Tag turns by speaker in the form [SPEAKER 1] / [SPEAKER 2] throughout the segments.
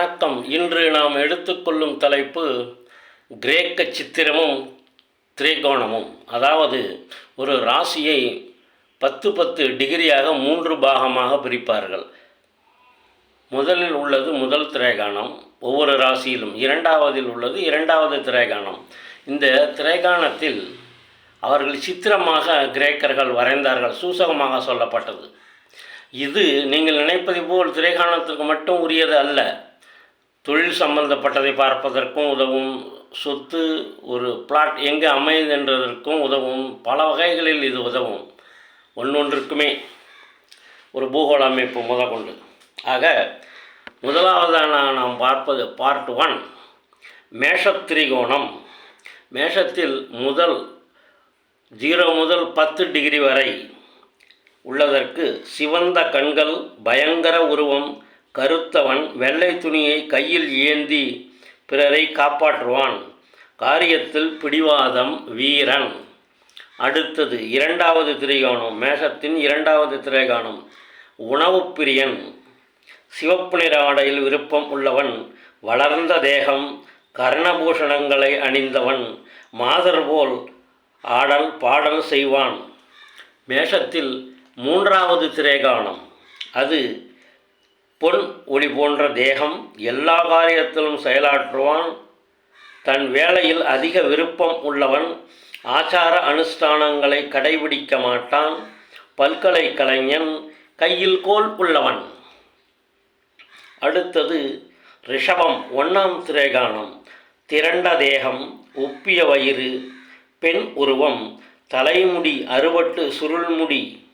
[SPEAKER 1] வணக்கம். இன்று நாம் எடுத்துக்கொள்ளும் தலைப்பு கிரேக்க சித்திரமும் திரிகோணமும். அதாவது ஒரு ராசியை பத்து பத்து டிகிரியாக மூன்று பாகமாக பிரிப்பார்கள். முதலில் உள்ளது முதல் திரைகாணம் ஒவ்வொரு ராசியிலும். இரண்டாவதில் உள்ளது இரண்டாவது திரைகாணம். இந்த திரைகாணத்தில் அவர்கள் சித்திரமாக கிரேக்கர்கள் வரைந்தார்கள் சூசகமாக சொல்லப்பட்டது. இது நீங்கள் நினைப்பது போல் திரைகாணத்துக்கு மட்டும் உரியது அல்ல. தொழில் சம்பந்தப்பட்டதை பார்ப்பதற்கும் உதவும் சொத்து ஒரு பிளாட் எங்கே அமையுது என்றதற்கும் உதவும். பல வகைகளில் இது உதவும். ஒன்றொன்றுக்குமே ஒரு பூகோள அமைப்பு முதற்கொண்டு ஆக முதலாவதான நாம் பார்ப்பது பார்ட் ஒன் மேஷத்திரிகோணம் மேஷத்தில் முதல் ஜீரோ முதல் பத்து டிகிரி வரை உள்ளதற்கு சிவந்த கண்கள் பயங்கர உருவம் கருத்தவன் வெள்ளை துணியை கையில் ஏந்தி பிறரை காப்பாற்றுவான். காரியத்தில் பிடிவாதம் வீரன். அடுத்தது இரண்டாவது திரைகாணம். மேஷத்தின் இரண்டாவது திரைகாணம். உணவு பிரியன். சிவப்பு நிற ஆடையில் விருப்பம் உள்ளவன். வளர்ந்த தேகம் கர்ணபூஷணங்களை அணிந்தவன். மாதர் போல் ஆடல் பாடல் செய்வான். மேஷத்தில் மூன்றாவது திரைகாணம். அது பொன் ஒளி போன்ற தேகம் எல்லா காரியத்திலும் செயலாற்றுவான். தன் வேலையில் அதிக விருப்பம் உள்ளவன் ஆச்சார அனுஷ்டானங்களை கடைபிடிக்க மாட்டான். பல்கலைக்கலைஞன் கையில் கோல் உள்ளவன். அடுத்தது ரிஷபம் ஒன்றாம் திரைகானம் திரண்ட தேகம் உப்பிய வயிறு பெண் உருவம் தலைமுடி அறுபட்டு சுருள்முடி.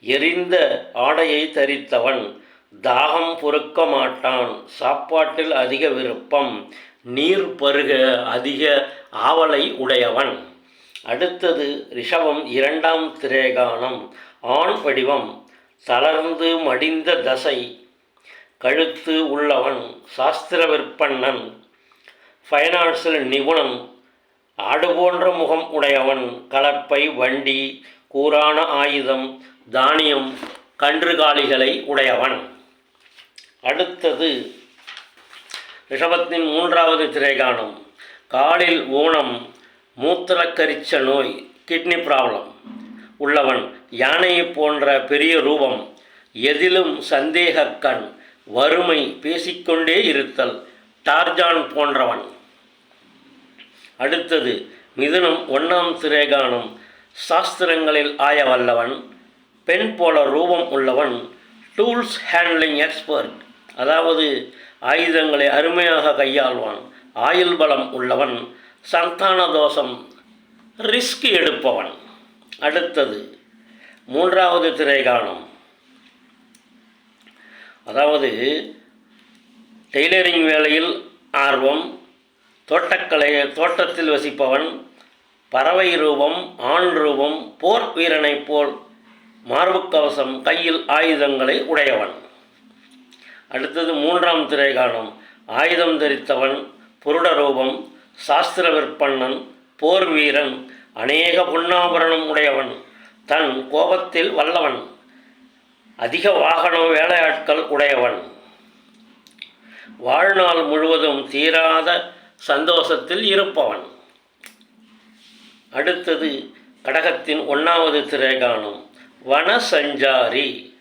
[SPEAKER 1] எரிந்த ஆடையை தரித்தவன் தாகம் பொறுக்க மாட்டான். சாப்பாட்டில் அதிக விருப்பம் நீர் பருக அதிக ஆவலை உடையவன். அடுத்தது ரிஷபம் இரண்டாம் திரேகானம் ஆண் வடிவம் தளர்ந்து மடிந்த தசை. கழுத்து உள்ளவன் சாஸ்திர விற்பன்னன். ஃபைனான்ஸில் நிபுணன். ஆடு போன்ற முகம் உடையவன். கலப்பை வண்டி கூரான ஆயுதம் தானியம் கன்றுகாலிகளை உடையவன். அடுத்தது ரிஷபத்தின் மூன்றாவது திரைகாணம் காலில் ஊனம் மூத்திரக்கரிச்ச நோய் கிட்னி ப்ராப்ளம் உள்ளவன் யானையை போன்ற பெரிய ரூபம் எதிலும் சந்தேக கண் வறுமை பேசிக்கொண்டே இருத்தல் டார்ஜான் போன்றவன். அடுத்தது மிதுனம் ஒன்றாம் திரேகானம் சாஸ்திரங்களில் ஆய வல்லவன் பெண் போல ரூபம் உள்ளவன் டூல்ஸ் ஹேண்ட்லிங் எக்ஸ்பர்ட். அதாவது ஆயுதங்களை அருமையாக கையாள்வான். ஆயுள் பலம் உள்ளவன் சந்தான தோஷம் ரிஸ்க் எடுப்பவன். அடுத்தது மூன்றாவது திரைகாணம் அதாவது டெய்லரிங் வேலையில் ஆர்வம் தோட்டக்கலை தோட்டத்தில் வசிப்பவன் பறவை ரூபம் ஆண் ரூபம் போர் வீரனைப் போல் மார்புக்கவசம் கையில் ஆயுதங்களை உடையவன். அடுத்தது மூன்றாம் திரைகாலம் ஆயுதம் தரித்தவன் புருடரூபம் சாஸ்திர விற்பன்னன் போர் வீரன் அநேக பொன்னாபரணம் உடையவன் தன் கோபத்தில் வல்லவன் அதிக வாகனம் வேலையாட்கள் உடையவன். வாழ்நாள் முழுவதும் தீராத சந்தோஷத்தில் இருப்பவன். அடுத்தது கடகத்தின் ஒன்றாவது திரைகாணம் வனசஞ்சாரி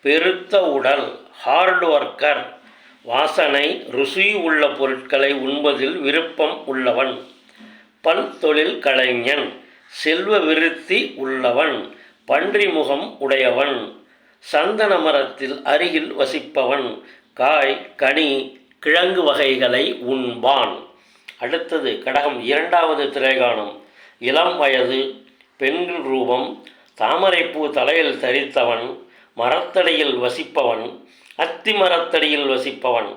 [SPEAKER 1] பெருத்த உடல். Hard worker. வாசனை ருசி உள்ள பொருட்களை உண்பதில் விருப்பம் உள்ளவன். பல் தொழில் கலைஞன் செல்வ விருத்தி உள்ளவன் பன்றி முகம் உடையவன். சந்தன மரத்தில் அருகில் வசிப்பவன் காய் கனி கிழங்கு வகைகளை உண்பான். அடுத்தது கடகம் இரண்டாவது திரைகாணம் இளம் வயது பெண்கள் ரூபம் தாமரைப்பூ தலையில் தரித்தவன் மரத்தடியில் வசிப்பவன் அத்தி மரத்தடியில் வசிப்பவன்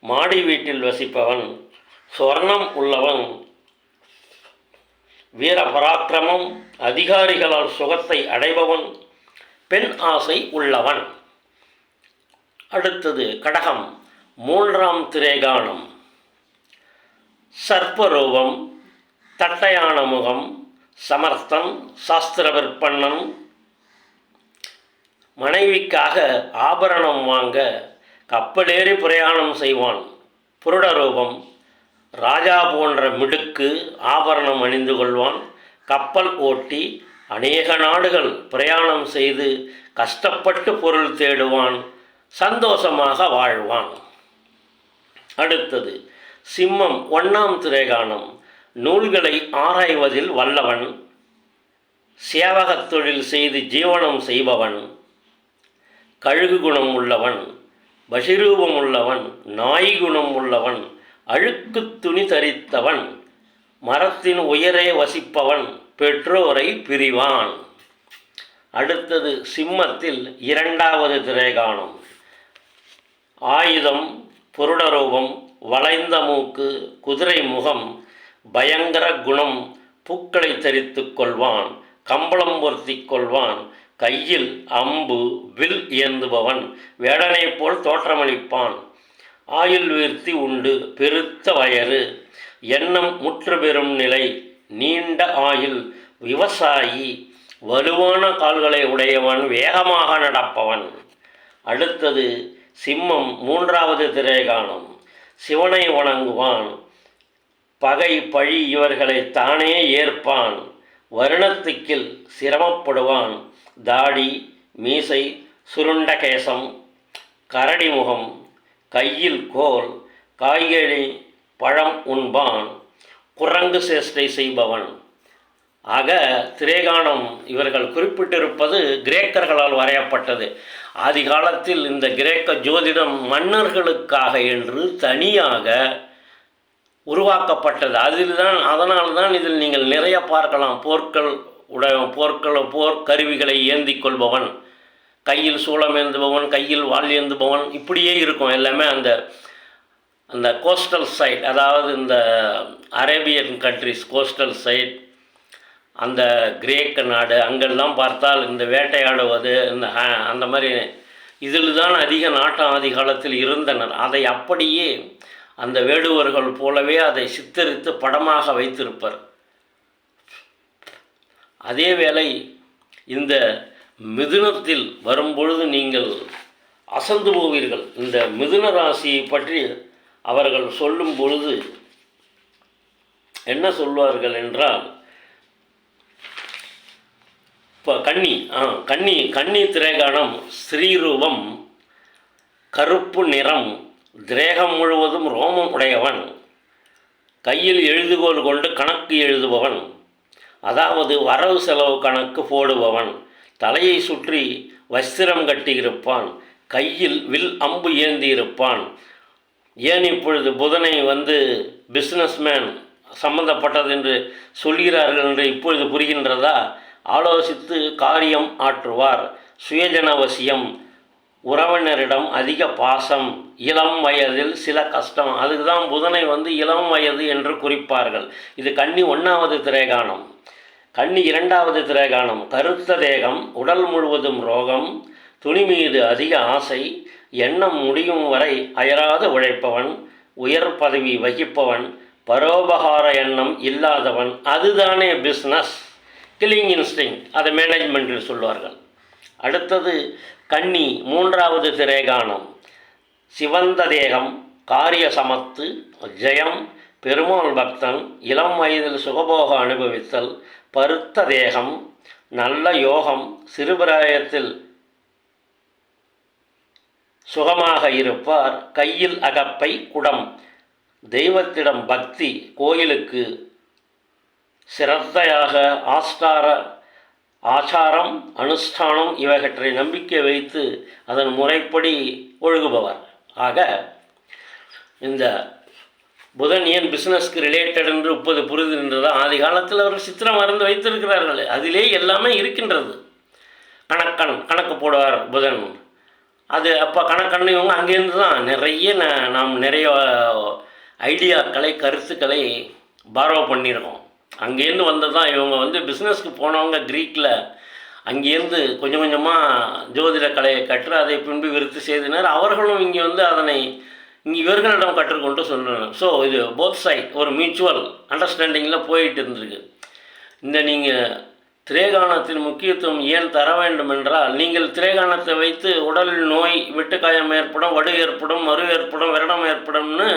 [SPEAKER 1] மாடி வீட்டில் வசிப்பவன் சொர்ணம் உள்ளவன். வீர பராக்கிரமம் அதிகாரிகளால் சுகத்தை அடைபவன் பெண் ஆசை உள்ளவன். அடுத்தது கடகம் மூன்றாம் திரேகானம் சர்ப்பரூபம் தட்டையான முகம் சமர்த்தன் சாஸ்திர விற்பன்னன் மனைவிக்காக ஆபரணம் வாங்க கப்பலேறி பிரயாணம் செய்வான். புருடரூபம். ராஜா போன்ற மிடுக்கு ஆபரணம் அணிந்து கொள்வான். கப்பல் ஓட்டி அநேக நாடுகள் பிரயாணம் செய்து கஷ்டப்பட்டு பொருள் தேடுவான். சந்தோஷமாக வாழ்வான். அடுத்தது சிம்மம் ஒன்றாம் திரைகாணம் நூல்களை ஆராய்வதில் வல்லவன். சேவகத் தொழில் செய்து ஜீவனம் செய்பவன். கழுகு குணம் உள்ளவன் பஷிரூபம் உள்ளவன் நாய் குணம் உள்ளவன் அழுக்கு துணி தரித்தவன் மரத்தின் உயரே வசிப்பவன் பெற்றோரை பிரிவான். அடுத்தது சிம்மத்தில் இரண்டாவது திரைகாணம். ஆயுதம் புருடரூபம் வளைந்த மூக்கு குதிரை முகம் பயங்கர குணம் பூக்களை தரித்து கொள்வான் கம்பளம் பொருத்தி கொள்வான் கையில் அம்பு வில் ஏந்துபவன் வேடனைப் போல் தோற்றமளிப்பான். ஆயுள் வீர்த்தி உண்டு பெருத்த வயறு. எண்ணம் முற்று பெறும் நிலை நீண்ட ஆயுள் விவசாயி. வலுவான கால்களை உடையவன் வேகமாக நடப்பவன். அடுத்தது சிம்மம் மூன்றாவது திரைகாலம் சிவனை வணங்குவான். பகை பழி இவர்களை தானே ஏற்பான். வருணத்துக்கில் சிரமப்படுவான். தாடி மீசை சுருண்ட கேசம் கரடி முகம் கையில் கோல் காய்கறி பழம் உண்பான் குரங்கு சேஷ்டை செய்பவன். ஆக திரேகானம் இவர்கள் குறிப்பிட்டிருப்பது கிரேக்கர்களால் வரையப்பட்டது. ஆதி காலத்தில் இந்த கிரேக்க ஜோதிடம் மன்னர்களுக்காக என்று தனியாக உருவாக்கப்பட்டது. அதில் தான் அதனால் தான் இதில் நீங்கள் நிறைய பார்க்கலாம். போர்கள் உட போர்க்கள போர் கருவிகளை ஏந்தி கொள்பவன் கையில் சூளம் ஏந்துபவன் கையில் வாழ் ஏந்துபவன் இப்படியே இருக்கும் எல்லாமே அந்த அந்த கோஸ்டல் சைட் அதாவது இந்த அரேபியன் கண்ட்ரிஸ் கோஸ்டல் சைட் அந்த கிரேக்க நாடு அங்கெல்லாம் பார்த்தால் இந்த வேட்டையாடுவது இந்த அந்த மாதிரி இதில் தான் அதிக நாட்டம் ஆதி காலத்தில் இருந்தனர். அதை அப்படியே அந்த வேடுவர்கள் போலவே அதை சித்தரித்து படமாக வைத்திருப்பர். அதே வேளை இந்த மிதுனத்தில் வரும்பொழுது நீங்கள் அசந்து போவீர்கள். இந்த மிதுன ராசியை பற்றி அவர்கள் சொல்லும் பொழுது என்ன சொல்வார்கள் என்றால் இப்போ கன்னி ஆ கன்னி கன்னி திரேகானம் ஸ்ரீரூபம் கருப்பு நிறம் திரேகம் முழுவதும் ரோமம் உடையவன் கையில் எழுதுகோல் கொண்டு கணக்கு எழுதுபவன் அதாவது வரவு செலவு கணக்கு போடுபவன். தலையை சுற்றி வஸ்திரம் கட்டியிருப்பான். கையில் வில் அம்பு ஏந்தி இருப்பான் ஏன் இப்பொழுது புதனை வந்து பிஸ்னஸ்மேன் சம்பந்தப்பட்டது என்று சொல்கிறார்கள் என்று இப்பொழுது புரிகின்றதா? ஆலோசித்து காரியம் ஆற்றுவார். சுயஜனவசியம் உறவினரிடம் அதிக பாசம் இளம் வயதில் சில கஷ்டம். அதுக்கு தான் புதனை வந்து இளம் வயது என்று குறிப்பார்கள். இது கன்னி ஒன்றாவது திரைகாணம் கண்ணி இரண்டாவது திரேகானம் கருத்த தேகம் உடல் முழுவதும் ரோகம் துணி மீது அதிக ஆசை எண்ணம் முடியும் வரை அயராது உழைப்பவன் உயர் பதவி வகிப்பவன் பரோபகார எண்ணம் இல்லாதவன் அதுதானே பிஸ்னஸ் கில்லிங் இன்ஸ்டிங் அதை மேனேஜ்மெண்ட்டில் சொல்வார்கள். அடுத்தது கன்னி மூன்றாவது திரேகானம் சிவந்த தேகம் காரிய சமத்து ஜெயம் பெருமாள் பக்தன் இளம் வயதில் சுகபோக அனுபவித்தல் பருத்த தேகம் நல்ல யோகம் சிறுபிராயத்தில் சுகமாக இருப்பார். கையில் அகப்பை குடம். தெய்வத்திடம் பக்தி கோயிலுக்கு சிரத்தையாக ஆஸ்தார ஆச்சாரம் அனுஷ்டானம் இவற்றை நம்பிக்கை வைத்து அதன் முறைப்படி ஒழுகுபவர். ஆக இந்த புதன் ஏன் பிஸ்னஸ்க்கு ரிலேட்டட் என்று இப்போது புரிதுன்றதா ஆதி காலத்தில் அவர் சித்திரம் மறந்து வைத்திருக்கிறார்கள் அதிலே எல்லாமே இருக்கின்றது. கணக்கண் கணக்கு போடுவார் புதன். அது அப்போ கணக்கன் இவங்க அங்கேருந்து தான் நிறைய ந- நாம் நிறைய ஐடியாக்களை கருத்துக்களை பாரோ பண்ணியிருக்கோம். அங்கேருந்து வந்தது தான் இவங்க வந்து பிஸ்னஸ்க்கு போனவங்க க்ரீக்கில் அங்கேருந்து கொஞ்சம் கொஞ்சமாக ஜோதிட கலையை கற்று அதை பின்பு விருத்து செய்தனர். அவர்களும் இங்கே வந்து அதனை இவர்களிடம் கற்றுக்கொண்டு சொல்லணும் ஸோ இது போத் சைட் ஒரு மியூச்சுவல் அண்டர்ஸ்டாண்டிங்கில் போயிட்டு இருந்திருக்கு. இந்த நீங்கள் திரேகானத்தின் முக்கியத்துவம் ஏன் தர வேண்டும் என்றால் நீங்கள் திரேகானத்தை வைத்து உடல் நோய் வெட்டுக்காயம் ஏற்படும் வடு ஏற்படும் மறு ஏற்படும் விரடம் ஏற்படும்னு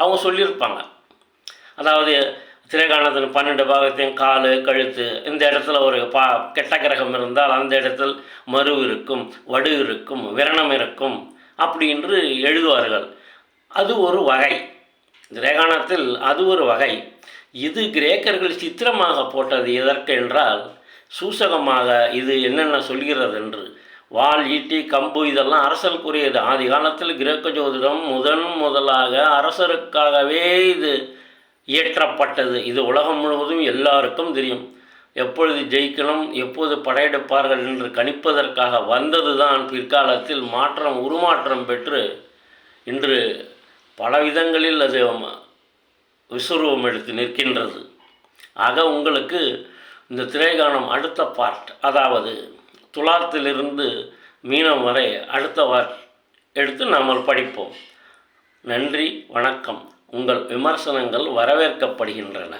[SPEAKER 1] அவங்க சொல்லியிருப்பாங்க. அதாவது திரைகாணத்தின் பன்னெண்டு பாகத்தையும் கால் கழுத்து இந்த இடத்துல ஒரு பா கெட்ட கிரகம் இருந்தால் அந்த இடத்தில் மறு இருக்கும் வடு இருக்கும் விரணம் இருக்கும் அப்படி என்று எழுதுவார்கள். அது ஒரு வகை. கிரகணத்தில் அது ஒரு வகை. இது கிரேக்கர்கள் சித்திரமாக போட்டது எதற்கு என்றால் சூசகமாக இது என்னென்ன சொல்கிறது என்று. வாள் ஈட்டி கம்பு இதெல்லாம் அரசருக்குரியது ஆதி காலத்தில் கிரேக்க ஜோதிடம் முதன் முதலாக அரசருக்காகவே இது இயற்றப்பட்டது. இது உலகம் முழுவதும் எல்லாருக்கும் தெரியும். எப்பொழுது ஜெயிக்கணும் எப்போது படையெடுப்பார்கள் என்று கணிப்பதற்காக வந்தது தான் பிற்காலத்தில் மாற்றம் உருமாற்றம் பெற்று இன்று பல விதங்களில் அது விஸ்வரூபம் எடுத்து நிற்கின்றது. ஆக உங்களுக்கு இந்த திரைகாணம் அடுத்த பார்ட் அதாவது துலாத்திலிருந்து மீனம் வரை அடுத்த பார்ட் எடுத்து நாம் படிப்போம். நன்றி வணக்கம். உங்கள் விமர்சனங்கள் வரவேற்கப்படுகின்றன.